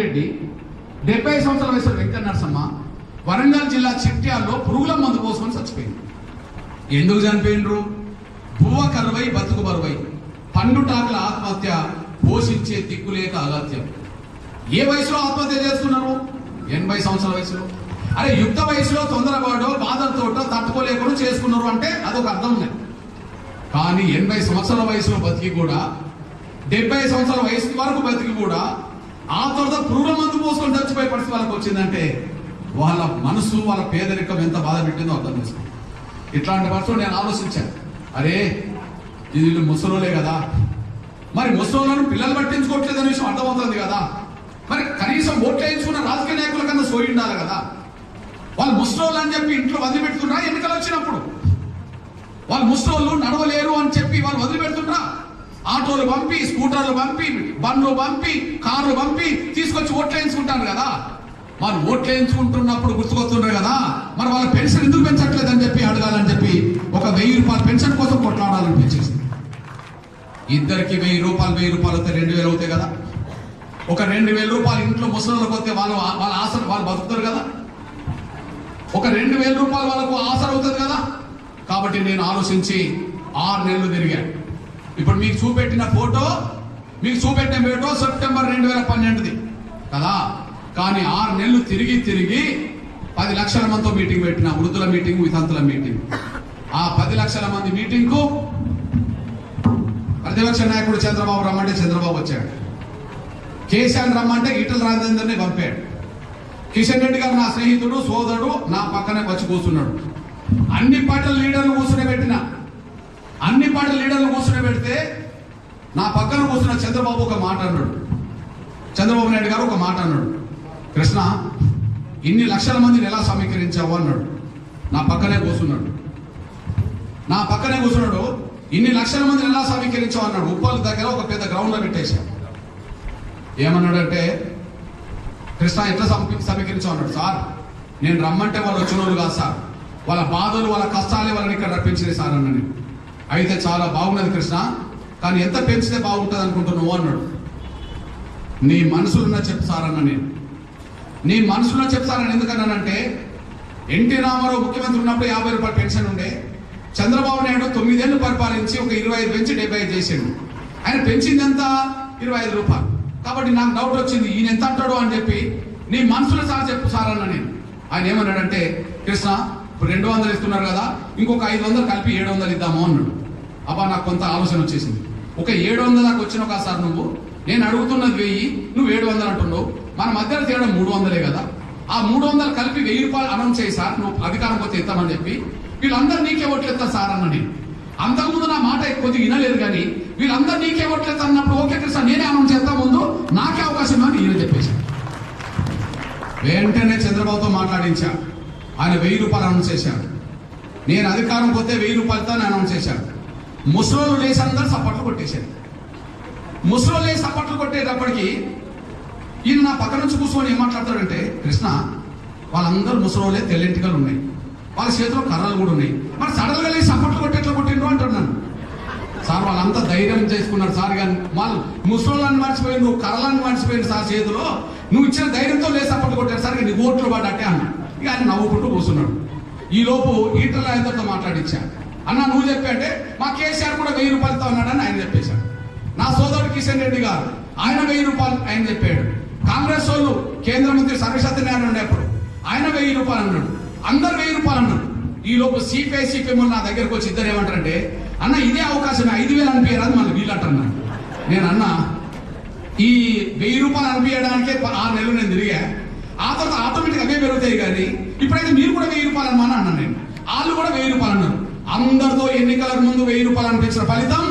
రెడ్డి డెబ్బై సంవత్సరాల వయసు వెంకట నరసమ్మ వరంగల్ జిల్లా చిట్యాల్లో పురుగుల మందు పోసుకొని చచ్చిపోయింది. ఎందుకు చనిపోయినరు భువ కరువై బతుకు బరువై పండుటాకుల ఆత్మహత్య పోషించే దిక్కులేక అగత్యం. ఏ వయసులో ఆత్మహత్య చేస్తున్నారు ఎనభై సంవత్సరాల వయసులో. అరే యుక్త వయసులో తొందరపాటు బాధలతో తట్టుకోలేకుండా చేసుకున్నారు అంటే అదొక అర్థం ఉంది కానీ ఎనభై సంవత్సరాల వయసులో బతికి కూడా డెబ్బై సంవత్సరాల వయసు వరకు బతికి కూడా ఆ తర్వాత పురుగుల మందు పోసుకొని చచ్చిపోయే పరిస్థితి వాళ్ళకి వచ్చిందంటే వాళ్ళ మనసు వాళ్ళ పేదరికం ఎంత బాధ పెట్టిందో అర్థం చేసుకో ఇట్లాంటి పరిస్థితులు నేను ఆలోచించాను. అరే ఇది వీళ్ళు ముసలోలే కదా. మరి ముసలోళ్ళను పిల్లలు పట్టించుకోవట్లేదు అనే విషయం అర్థమవుతుంది కదా. మరి కనీసం ఓట్లు వేయించుకున్న రాజకీయ నాయకుల కన్నా సోయి ఉండాలి కదా. వాళ్ళు ముసలోళ్ళు అని చెప్పి ఇంట్లో వదిలిపెడుతున్నా ఎన్నికలు వచ్చినప్పుడు. వాళ్ళు ముసలోళ్ళు నడవలేరు అని చెప్పి వాళ్ళు వదిలిపెడుతున్నా ఆటోలు పంపి స్కూటర్లు పంపి బండ్లు పంపి కార్లు పంపి తీసుకొచ్చి ఓట్లు వేయించుకుంటారు కదా. వాళ్ళు ఓట్లు వేయించుకుంటున్నప్పుడు గుర్తుకొస్తుండ్రు కదా. మరి వాళ్ళ పెన్షన్ ఎందుకు పెంచట్లేదని చెప్పి అడగాలని చెప్పి ఒక వెయ్యి రూపాయల పెన్షన్ కోసం కొట్లాడాలనిపించేసి ఇద్దరికి వెయ్యి రూపాయలు వెయ్యి రూపాయలు వస్తే రెండు వేలు అవుతాయి కదా. ఒక రెండు వేల రూపాయలు ఇంట్లో ముసలికి వస్తే వాళ్ళు వాళ్ళ ఆశ వాళ్ళు బతుకుతారు కదా. ఒక రెండు వేల రూపాయలు వాళ్ళకు ఆసర అవుతుంది కదా. కాబట్టి నేను ఆలోచించి ఆరు నెలలు తిరిగాను. ఇప్పుడు మీకు చూపెట్టిన ఫోటో మీకు చూపెట్టిన ఫోటో సెప్టెంబర్ రెండు వేల పన్నెండుది. కదా? కానీ ఆరు నెలలు తిరిగి తిరిగి పది లక్షల మందితో మీటింగ్ పెట్టిన వృద్ధుల మీటింగ్ వితంతుల మీటింగ్. ఆ పది లక్షల మంది మీటింగ్కు ప్రతిపక్ష నాయకుడు చంద్రబాబు రమ్మంటే చంద్రబాబు వచ్చాడు. కేసీఆర్ రమ్మంటే ఈటల రాజేందర్ని పంపాడు. కిషన్ రెడ్డి గారు నా స్నేహితుడు సోదరుడు నా పక్కనే వచ్చి కూర్చున్నాడు. అన్ని పార్టీల లీడర్లు కూర్చునే పెట్టిన. అన్ని పార్టీ లీడర్లు కూర్చుని పెడితే నా పక్కన కూర్చున్న చంద్రబాబు ఒక మాట అన్నాడు. చంద్రబాబు నాయుడు గారు ఒక మాట అన్నాడు. కృష్ణ ఇన్ని లక్షల మందిని ఎలా సమీకరించావు అన్నాడు. నా పక్కనే కూర్చున్నాడు. నా పక్కనే కూర్చున్నాడు ఇన్ని లక్షల మందిని ఎలా సమీకరించావు అన్నాడు. ఉప్పల్ దగ్గర ఒక పెద్ద గ్రౌండ్లో పెట్టేశాడు ఏమన్నాడంటే కృష్ణ ఎట్లా సమీకరించావు అన్నాడు. సార్ నేను రమ్మంటే వాళ్ళు వచ్చిన వాళ్ళు కాదు సార్. వాళ్ళ బాధలు వాళ్ళ కష్టాలే వాళ్ళని ఇక్కడ రప్పించింది సార్ అన్నని అయితే చాలా బాగున్నది కృష్ణ. కానీ ఎంత పెంచితే బాగుంటుంది అనుకుంటున్నావు అన్నాడు. నీ మనసులున్నా చెప్పు నేను. నీ మనసులో చెప్తానని ఎందుకన్నానంటే ఎన్టీ రామారావు ముఖ్యమంత్రి ఉన్నప్పుడు యాభై రూపాయలు పెన్షన్ ఉండే. చంద్రబాబు నాయుడు తొమ్మిదేళ్ళు పరిపాలించి ఒక ఇరవై ఐదు పెంచి డెబ్బై ఐదు చేసాడు. ఆయన పెంచింది ఎంత ఇరవై ఐదు రూపాయలు. కాబట్టి నాకు డౌట్ వచ్చింది ఈయన ఎంత అంటాడు అని చెప్పి నీ మనసులో సార్ చెప్పు సార్ అన్న నేను. ఆయన ఏమన్నాడంటే కృష్ణ ఇప్పుడు రెండు వందలు ఇస్తున్నారు కదా ఇంకొక ఐదు వందలు కలిపి ఏడు వందలు ఇద్దాము అన్నాడు. అబ్బా నాకు కొంత ఆలోచన వచ్చేసింది. ఒక ఏడు వందల దాకా వచ్చినావు కదా సార్ నువ్వు? నేను అడుగుతున్నది వెయ్యి నువ్వు ఏడు వందలు అంటున్నావు. మన మధ్యలో తేడా మూడు వందలే కదా. ఆ మూడు వందలు కలిపి వెయ్యి రూపాయలు అనౌన్స్ చేయి సార్. నువ్వు అధికారం పోతే ఇస్తామని చెప్పి. వీళ్ళందరూ నీకే ఓట్లు సార్ అన్న నేను. అంతకుముందు నా మాట కొద్దిగా వినలేదు కానీ వీళ్ళందరూ నీకే ఓట్లు అన్నప్పుడు ఓకే కృష్ణ నేనే అనౌన్స్ చేస్తా ముందు నాకే అవకాశం అని ఈయన చెప్పేసి. వెంటనే చంద్రబాబుతో మాట్లాడించా. ఆయన వెయ్యి రూపాయలు అనౌన్స్ చేశాడు. నేను అధికారం పోతే వెయ్యి రూపాయలతో అనౌన్స్ చేశాను ముసలోళ్ళు లేచి అందరూ సప్పట్లు కొట్టేశారు. ముసలోళ్ళు లేచి సప్పట్లు కొట్టేటప్పటికి ఈయన నా పక్క నుంచి కూర్చొని ఏం మాట్లాడతాడంటే కృష్ణ వాళ్ళందరూ ముసలోళ్ళే తెల్లెంటికలు ఉన్నాయి. వాళ్ళ చేతిలో కర్రలు కూడా ఉన్నాయి. మరి సడల్గా లేచి సప్పట్లు కొట్టి ఎట్లా కొట్టిండ్రు అంటున్నాను సార్ వాళ్ళంతా ధైర్యం చేసుకున్నారు సార్ కానీ వాళ్ళు ముసలోళ్ళని మర్చిపోయి నువ్వు కర్రలను మర్చిపోయింది సార్ చేతిలో నువ్వు ఇచ్చిన ధైర్యంతో లేచి సప్పట్లు కొట్టారు సార్ నీకు ఓట్లు పడ్డట్టే అన్నాడు. ఇక ఆయన నవ్వుకుంటూ కూర్చున్నాడు. ఈలోపు లోపు ఈటల ఆయనతో అన్న నువ్వు చెప్పంటే మా కేసీఆర్ కూడా వెయ్యి రూపాయలతో ఉన్నాడని ఆయన చెప్పేశాడు. నా సోదరుడు కిషన్ రెడ్డి గారు ఆయన వెయ్యి రూపాయలు ఆయన చెప్పాడు. కాంగ్రెస్ వాళ్ళు కేంద్ర మంత్రి సర్వసత్యనారాయణ ఉండేప్పుడు ఆయన వెయ్యి రూపాయలు అన్నాడు. అందరు వెయ్యి రూపాయలు అన్నాడు ఈ లోపు సిపిఐ సిపిఎం నా దగ్గరకు వచ్చి ఇద్దరు ఏమంటారంటే అన్న ఇదే అవకాశం ఐదు వేలు అనిపించరాదు మళ్ళీ వీళ్ళు నేను అన్నా ఈ వెయ్యి రూపాయలు అనిపించడానికే ఆరు నెలలు నేను తిరిగా. ఆ తర్వాత ఆటోమేటిక్ అవే పెరుగుతాయి కానీ ఇప్పుడైతే మీరు కూడా వెయ్యి రూపాయలు అన్నమని అన్నాను నేను. వాళ్ళు కూడా వెయ్యి రూపాయలు అన్నారు. అందరితో ఎన్నికలకు ముందు వెయ్యి రూపాయలు అనిపించిన ఫలితం